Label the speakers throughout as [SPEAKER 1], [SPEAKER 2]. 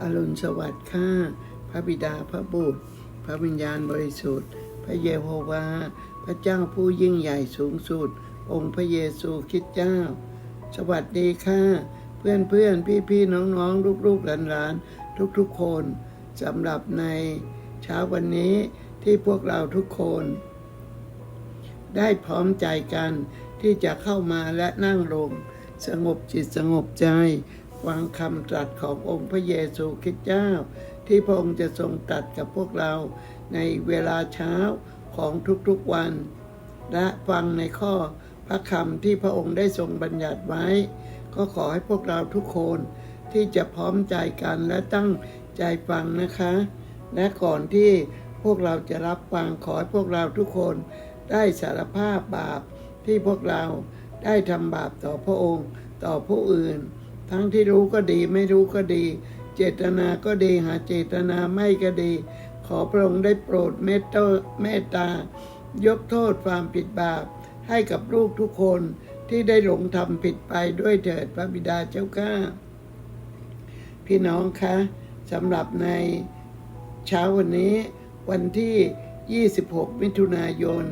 [SPEAKER 1] อรุณสวัสดิ์ข้าพระบิดาพระบุตร พระวิญญาณบริสุทธิ์ พระเยโฮวาห์พระเจ้าผู้ยิ่งใหญ่สูงสุด องค์พระเยซูคริสต์เจ้า สวัสดีค่ะ เพื่อนเพื่อนพี่พี่ๆน้องๆลูกๆหลานๆทุกคนสำหรับในเช้าวันนี้ที่พวกเราทุกคน ได้พร้อมใจกันที่จะเข้ามาและนั่งลงสงบจิตสงบใจ ฟังคำตรัสขององค์พระเยซูคริสต์เจ้า ที่พระองค์จะทรงตรัสกับพวกเราในเวลาเช้าของทุกๆวัน และฟังในข้อพระคำที่พระองค์ได้ทรงบัญญัติไว้ ก็ขอให้พวกเราทุกคนที่จะพร้อมใจกันและตั้งใจฟังนะคะ และก่อนที่พวกเราจะรับฟังขอให้พวกเราทุกคนได้สารภาพบาปที่พวกเราได้ทำบาปต่อพระองค์ต่อผู้อื่น ทั้งที่รู้ก็ดีไม่รู้ก็ดี เจตนาก็ดีหาเจตนาไม่ก็ดี ขอพระองค์ได้โปรดเมตตาเมตตายกโทษความผิดบาป ให้กับลูกทุกคนที่ได้หลงทำผิดไปด้วยเถิดพระบิดาเจ้าข้าพี่น้องคะสำหรับในเช้าวันนี้วันที่ 26 มิถุนายน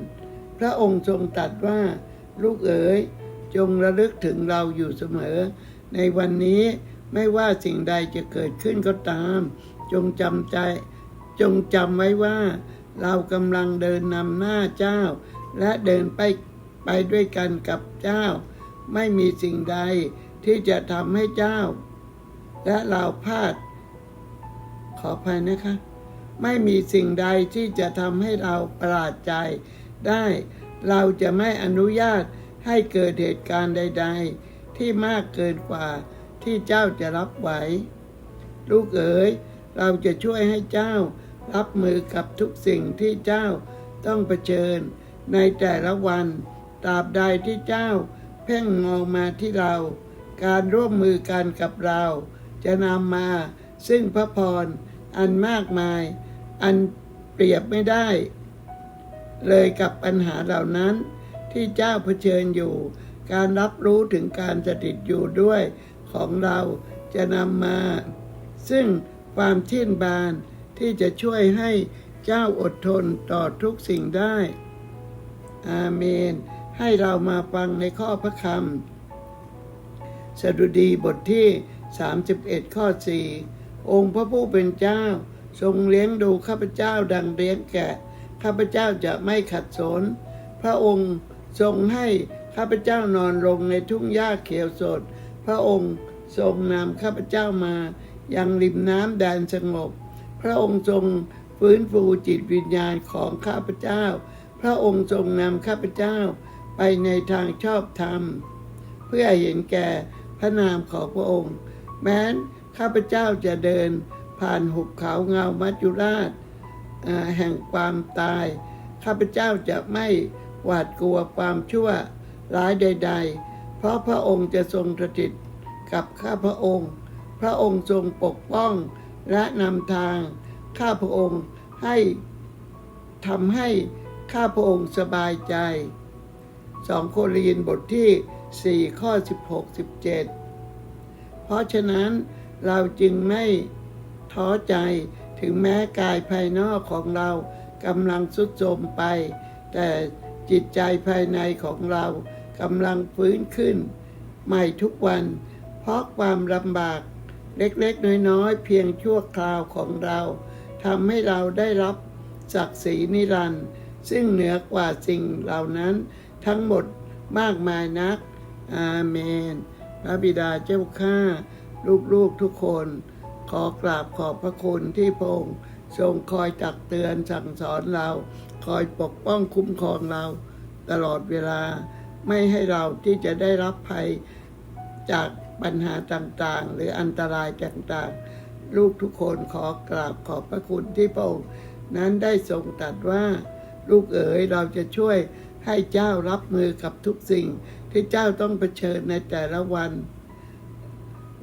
[SPEAKER 1] พระองค์ทรงตรัสว่าลูกเอ๋ยจงระลึกถึงเราอยู่เสมอ ในวันนี้ไม่ว่าสิ่งใดจะเกิดขึ้นก็ตาม จงจำใจ จงจำไว้ว่า เรากำลังเดินนำหน้าเจ้า และเดินไปไปด้วยกันกับเจ้า ไม่มีสิ่งใดที่จะทำให้เจ้า และเราพลาด ขออภัยนะคะ ไม่มีสิ่งใดที่จะทำให้เราประหลาดใจได้ เราจะไม่อนุญาตให้เกิดเหตุการณ์ใด ๆ ที่มากเกินกว่าที่เจ้าจะรับไหว ลูกเอ๋ย เราจะช่วยให้เจ้ารับมือกับทุกสิ่งที่เจ้าต้องเผชิญ ในแต่ละวันตราบใดที่เจ้าเพ่งมองมาที่เรา การร่วมมือกันกับเรา จะนำมาซึ่งพระพรอันมากมาย อันเปรียบไม่ได้ เลยกับปัญหาเหล่านั้นที่เจ้าเผชิญอยู่ การรับรู้ถึงการสถิตอยู่ด้วยของเราจะนำมา ซึ่งความชื่นบานที่จะช่วยให้เจ้าอดทนต่อทุกสิ่งได้ อาเมน ให้เรามาฟังในข้อพระคำสดุดีบทที่ 31 ข้อ 4 องค์พระผู้เป็นเจ้า ทรงเลี้ยงดูข้าพเจ้าดังเลี้ยงแกะ ข้าพเจ้าจะไม่ขัดสน พระองค์ทรงให้ ข้าพเจ้านอนลงในทุ่งหญ้าเขียวสด พระองค์ทรงนำข้าพเจ้ามายังริมน้ำแดนสงบ พระองค์ทรงฟื้นฟูจิตวิญญาณของข้าพเจ้า พระองค์ทรงนำข้าพเจ้าไปในทางชอบธรรม เพื่อเห็นแก่พระนามของพระองค์ แม้นข้าพเจ้าจะเดินผ่านหุบเขาเงามัจจุราชแห่งความตาย ข้าพเจ้าจะไม่หวาดกลัวความชั่ว ร้ายใด ๆ เพราะพระองค์จะทรงสถิตกับข้าพระองค์ พระองค์ทรงปกป้องและนำทาง ข้าพระองค์ให้ทำให้ข้าพระองค์สบายใจสองโครินบทที่ 4 ข้อ 16 17 เพราะฉะนั้นเราจึงไม่ท้อใจถึงแม้กายภายนอกของเรากำลังสุดโทมไป แต่ จิตใจภายในของเรากำลังฟื้นขึ้น ใหม่ทุกวัน เพราะความลำบาก เล็กๆ น้อยๆ เพียงชั่วคราวของเราทำให้เราได้รับศักดิ์ศรีนิรันดร์ซึ่งเหนือกว่าสิ่งเหล่านั้นทั้งหมดมากมายนัก อาเมน พระบิดาเจ้าข้าลูกๆทุกคน ขอกราบขอบพระคุณที่พระองค์ ทรงคอยตักเตือนสั่งสอนเรา คอยปกป้องคุ้มครองเรา ตลอดเวลาไม่ให้เราที่จะได้รับภัยจากปัญหาต่างๆ หรืออันตรายต่างๆ ลูกทุกคนขอกราบขอบพระคุณที่พระองค์นั้นได้ทรงตรัสว่า ลูกเอ๋ยเราจะช่วยให้เจ้ารับมือกับทุกสิ่งที่เจ้าต้องเผชิญในแต่ละวัน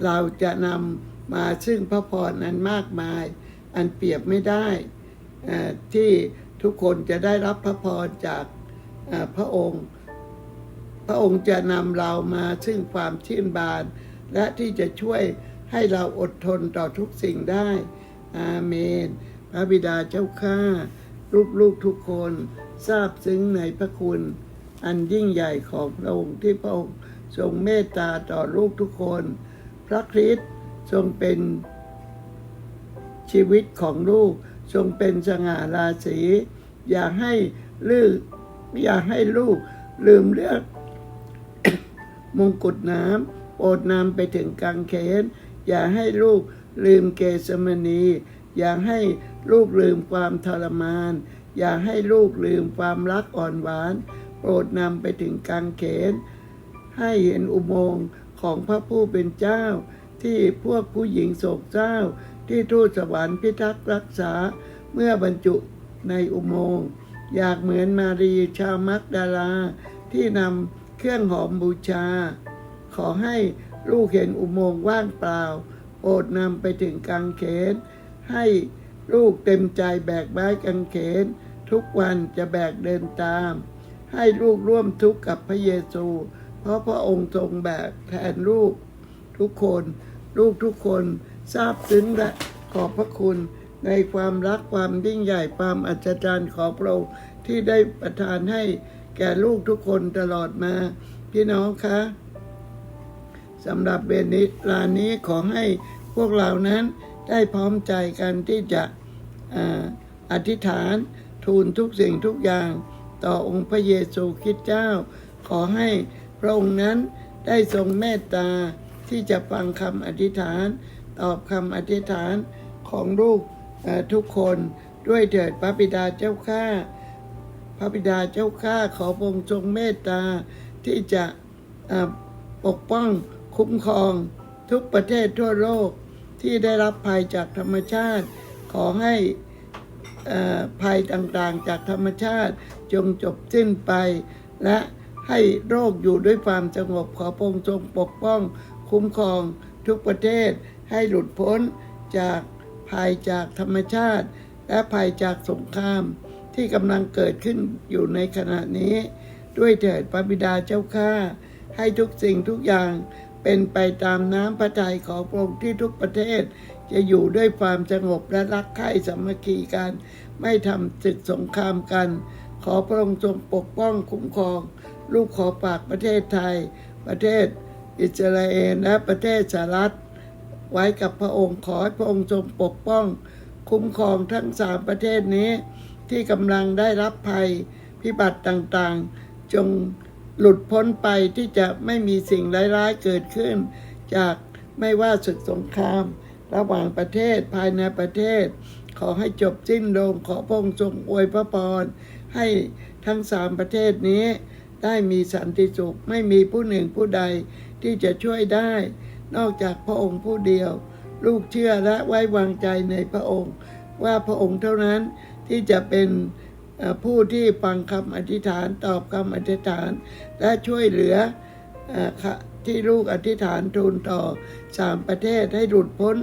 [SPEAKER 1] เราจะนำมาซึ่งพระพรนั้นมากมาย อันเปรียบไม่ได้ที่ทุกคนจะได้รับพระพรจากพระองค์ พระองค์จะนำเรามาซึ่งความชื่นบาน และที่จะช่วยให้เราอดทนต่อทุกสิ่งได้ อาเมน พระบิดาเจ้าข้าลูกๆทุกคนทราบซึ้งในพระคุณ อันยิ่งใหญ่ของพระองค์ที่พระองค์ทรงเมตตาต่อลูกทุกคน พระคริสต์ทรงเป็น ชีวิตของลูกทรงเป็นสง่าราศี อย่าให้ลูกอย่าให้ลูกลืมเลือกมงกุฎน้ำโปรดนำไปถึงกางเขน อย่าให้ลูกลืมเกสมณี อย่าให้ลูกลืมความทรมาน อย่าให้ลูกลืมความรักอ่อนหวาน โปรดนำไปถึงกางเขน ให้เห็นอุโมงค์ของพระผู้เป็นเจ้า ที่พวกผู้หญิงโศกเศร้า ที่ทูตสวรรค์พิทักษ์รักษาเมื่อบรรจุในอุโมงค์อยากเหมือนมารีชาวมักดาลา ที่นำเครื่องหอมบูชา ขอให้ลูกเห็นอุโมงค์ว่างเปล่าโปรดนำไปถึงกางเขน ให้ลูกเต็มใจแบกไม้กางเขน ทุกวันจะแบกเดินตาม ให้ลูกร่วมทุกข์กับพระเยซู เพราะพระองค์ทรงแบกแทนลูกทุกคน ลูกทุกคน ทราบซึ้งและขอบพระคุณในความรักความยิ่งใหญ่ความอัศจรรย์ของพระองค์ที่ได้ประทานให้แก่ลูกทุกคนตลอดมา พี่น้องคะสำหรับเวนิลานี้ขอให้พวกเรานั้นได้พร้อมใจกันที่จะอธิษฐานทูลทุกสิ่งทุกอย่างต่อองค์พระเยซูคริสต์เจ้า ขอให้พระองค์นั้นได้ทรงเมตตาที่จะฟังคำอธิษฐาน ตอบคำอธิษฐานของลูกทุกคนด้วยเถิดพระบิดาเจ้าข้าพระบิดาเจ้าข้าขอพระองค์ทรงเมตตาที่จะปกป้องคุ้มครองทุกประเทศทั่วโลกที่ได้รับภัยจากธรรมชาติ ขอให้ภัยต่างๆ จากธรรมชาติจงจบสิ้นไป และให้โรคอยู่ด้วยความสงบขอพระองค์ทรงปกป้องคุ้มครอง ทุกประเทศให้หลุดพ้นจากภัยจากธรรมชาติ และภัยจากสงคราม ที่กำลังเกิดขึ้นอยู่ในขณะนี้ ด้วยเถิดพระบิดาเจ้าข้าให้ทุกสิ่งทุกอย่างเป็นไปตามน้ำพระทัยของพระองค์ที่ทุกประเทศ จะอยู่ด้วยความสงบและรักใคร่สามัคคีกัน ไม่ทำศึกสงครามกัน ขอพระองค์ทรงปกป้องคุ้มครอง ลูกขอฝากประเทศไทยประเทศ อิสราเอลและประเทศสหรัฐ ไว้กับพระองค์ขอให้พระองค์ทรงปกป้อง คุ้มครองทั้งสามประเทศนี้ ที่กำลังได้รับภัยพิบัติต่างๆ จงหลุดพ้นไปที่จะไม่มีสิ่งร้ายๆเกิดขึ้น จากไม่ว่าศึกสงคราม ระหว่างประเทศภายในประเทศ ขอให้จบสิ้นลงขอพระองค์ทรงอวยพระพรให้ทั้งสามประเทศนี้ ได้มีสันติสุข ไม่มีผู้หนึ่งผู้ใดที่จะช่วยได้ นอกจากพระองค์ผู้เดียว ลูกเชื่อและไว้วางใจในพระองค์ ว่าพระองค์เท่านั้นที่จะเป็นผู้ที่ฟังคำอธิษฐานตอบคำอธิษฐาน และช่วยเหลือที่ลูกอธิษฐานทูลต่อสามประเทศให้หลุดพ้น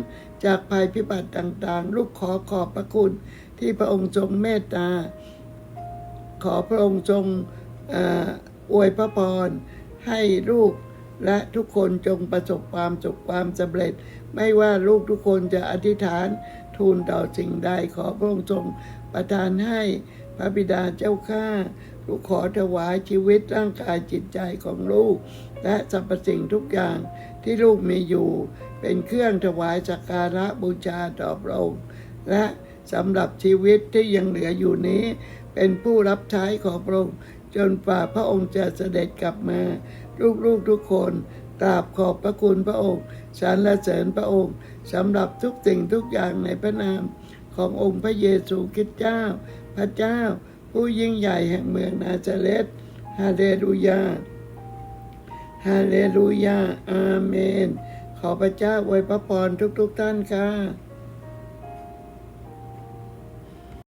[SPEAKER 1] จากภัยพิบัติต่างๆ ลูกขอขอบพระคุณที่พระองค์ทรงเมตตา ขอพระองค์ทรง อวยพระพร ให้ลูกและทุกคนจงประสบความสุขความสำเร็จ ไม่ว่าลูกทุกคนจะอธิษฐานทูลต่อสิ่งใดขอพระองค์ทรงประทานให้พระบิดาเจ้าข้าลูกขอถวายชีวิตร่างกายจิตใจของลูก และสรรพสิ่งทุกอย่างที่ลูกมีอยู่ เป็นเครื่องถวายสักการะบูชาต่อพระองค์และสำหรับชีวิตที่ยังเหลืออยู่นี้ เป็นผู้รับใช้ของพระองค์ จนฝ่าพระองค์จะเสด็จกลับมา ลูกๆทุกคนกราบขอบพระคุณพระองค์สรรเสริญพระองค์สำหรับทุกสิ่งทุกอย่างในพระนามขององค์พระเยซูคริสต์เจ้า พระเจ้า ผู้ยิ่งใหญ่แห่งเมืองนาซาเรตฮาเลลูยาฮาเลลูยาอาเมน ขอพระเจ้าอวยพระพรทุกๆท่านค่ะ